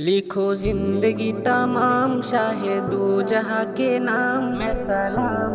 لکھو زندگی تمام شاہ دو جہاں کے نام۔ میں سلام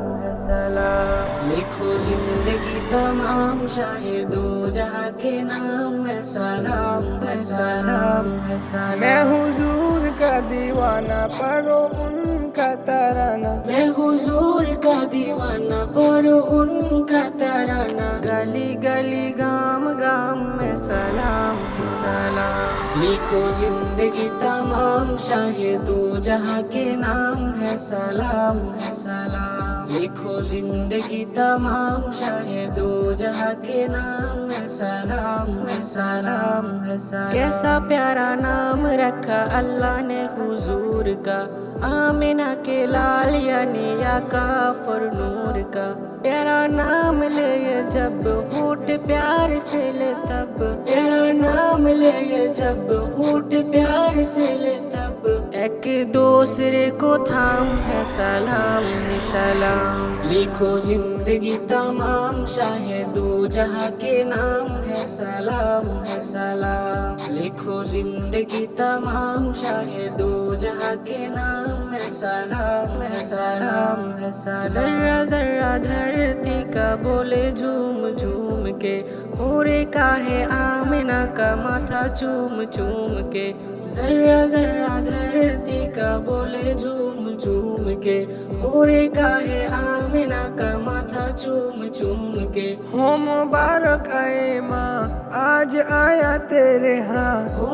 سلام۔ لکھو زندگی تمام شاہ دو جہاں کے نام۔ میں سلام میں سلام۔ ہے سلام میں حضور کا دیوانہ پڑھو ان کا ترانہ۔ میں حضور کا دیوانہ پڑھو ان کا ترانہ۔ گلی گلی گام گام میں سلام سلام۔ لکھو زندگی تمام شاہ دو جہاں کے نام ہے سلام ہے سلام۔ لکھو زندگی تمام شاہ دو جہاں کے نام ہے سلام ہے سلام ہے سلام۔ کیسا پیارا نام رکھا اللہ نے حضور کا، آمینہ کے لال یعنی یا کافر نور کا۔ پیارا نام لے جب ہو پیار سے لے تب تیرا نام لے یہ جب ہوٹ پیار سے لے تب ایک دوسرے کو تھام ہے سلام ہے سلام لکھو زندگی تمام شاہ دو جہاں کے نام ہے سلام ہے سلام لکھو زندگی تمام شاہ دو جہاں کے نام ہے سلام ہے سلام ہے سلام ذرہ ذرہ دھرتی کا بولے جھوم جھوم کے ہورے کا ہے آمنا کا ماتھا چوم چوم کے ذرہ ذرہ دھرتی کا بولے جھوم جھوم کے ہورے کا ہے آمنا کا ماتھا چوم چوم کے ہو مبارک اے ماں آج آیا تیرے ہاں ہو